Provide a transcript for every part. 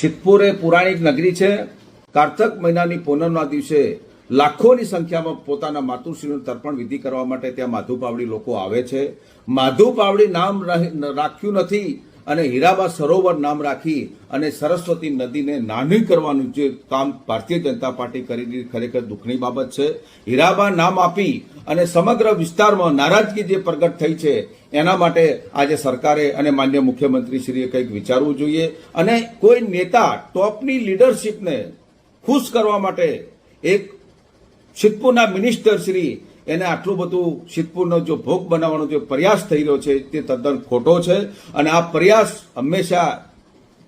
સિદ્ધપુર એ પુરાણિક નગરી છે. કારતક મહિનાની પૂનમના દિવસે લાખોની સંખ્યામાં પોતાના માતુશ્રીનું તર્પણ વિધિ કરવા માટે ત્યાં માધુ પાવડી લોકો આવે છે. માધુ પાવડી નામ રાખ્યું નથી. અને હીરાબા સરોવર નામ રાખી અને સરસ્વતી નદીને નાની કરવાનું જે કામ ભારતીય જનતા પાર્ટી કરી ખરેખર દુઃખની બાબત છે. હીરાબા નામ આપી અને સમગ્ર વિસ્તારમાં નારાજગી જે પ્રગટ થઈ છે, એના માટે આજે સરકારે અને માન્ય મુખ્યમંત્રીશ્રીએ કંઈક વિચારવું જોઈએ અને કોઈ નેતા ટોપની લીડરશીપને ખુશ કરવા માટે એક સિદ્ધપુરના મિનિસ્ટર શ્રી એને આટલું બધું સિદ્ધપુરનો જો ભોગ બનાવવાનો જે પ્રયાસ થઈ રહ્યો છે, તે તદ્દન ખોટો છે. અને આ પ્રયાસ હંમેશા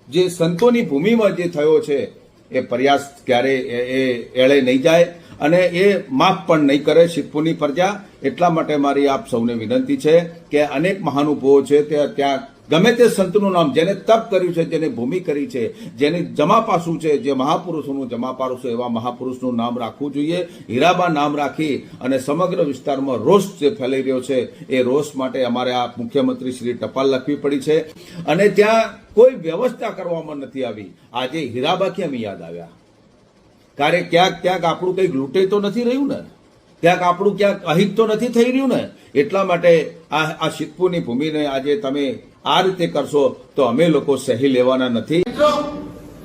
જે સંતોની ભૂમિમાં જે થયો છે, એ પ્રયાસ ક્યારે એ- એળે નહીં જાય. અને એ માફ પણ નહીં કરે સિદ્ધપુરની પ્રજા. એટલા માટે મારી આપ સૌને વિનંતી છે કે અનેક મહાનુભવો છે તે ત્યાં ગમે તે સંતનું નામ જેને તપ કર્યું છે, જેને ભૂમિ કરી છે, જેને જમાપાસું છે, જે મહાપુરુષોનું જમાપારું છે એવા મહાપુરુષનું નામ રાખવું જોઈએ, હીરાબા નામ રાખી અને સમગ્ર વિસ્તારમાં રોષ જે ફેલાઈ રહ્યો છે, એ રોષ માટે અમારે આ મુખ્યમંત્રી શ્રી ટપાલ લખવી પડી છે. અને ત્યાં કોઈ વ્યવસ્થા કરવામાં નથી આવી. આજે હીરાબા કેમ યાદ આવ્યા? કારણ ક્યાંક ક્યાંક આપણું કંઈક લૂંટે તો નથી રહ્યું ને? ક્યાંક આપણું ક્યાંક અહિત તો નથી થઈ રહ્યું ને? એટલા માટે આ આ સિદ્ધપુરની ભૂમિને આજે તમે આ રીતે કરશો તો અમે લોકો સહી લેવાના નથી.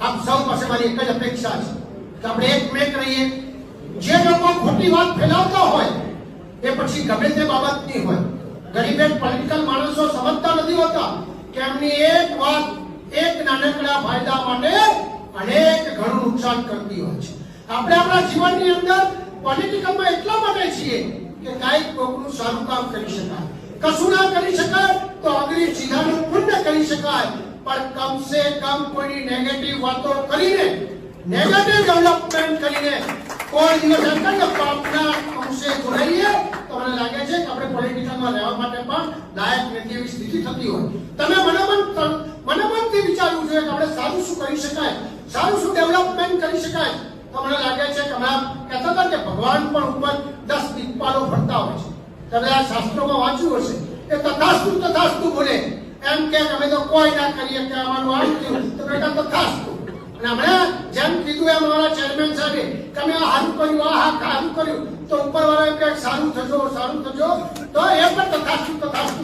આપ સૌ પાસે મારી એક જ અપેક્ષા છે કે આપણે એક મેક રહીએ. જે લોકો ખોટી વાત ફેલાવતા હોય, એ પછી ગમે તે બાબતની હોય. ગરીબ એક પોલિટિકલ માણસો સમજતા નથી હોતા કે એમની એક વાત, એક નાનકડા ફાયદા માટે અનેક ઘણું નુકસાન કરતી હોય છે. આપણે આપણા જીવનની અંદર પોલિટિકલમાં એટલા માટે છીએ કે કાંઈક કોકનું સારું કામ કરી શકાય. કશું ના કરી શકાય તો અગ્નિ સીધાનું પુણ્ય કરી શકાય. પણ કમ સે કમ કોઈની નેગેટિવ વાતો કરીને નેગેટિવ ડેવલપમેન્ટ કરીને કોઈ દિવસ કહે પાપના અંશે જોડાઈએ તો મને લાગે છે કે આપણે પોલિટિકલમાં રહેવા માટે પણ લાયક નથી એવી સ્થિતિ થતી હોય. તમે મનોમન મનોમનથી વિચારવું જોઈએ કે આપણે સારું શું કરી શકાય, સારું શું ડેવલપમેન્ટ કરી શકાય. તો મને લાગે છે કે હમણાં કહેતા હતા કે ભગવાન પણ ઉપર દસ દિક્પાલો ફરતા હોય છે. તમે આ શાસ્ત્રોમાં વાંચ્યું હશે. એ તથાસ્તુ તથાસ્તુ બોલે. એમ કે અમે તો કોઈ ના કરીએ કે અમારું આમ થયું. તો બેટા તથાસ્તુ અને હમણાં જેમ કીધું એમ અમારા ચેરમેન સાહેબે તમે આ સારું કર્યું, આ હા સારું કર્યું. તો ઉપરવાળા એમ કે સારું થજો સારું થજો. તો એ પણ તથાસ્તુ તથાસ્તુ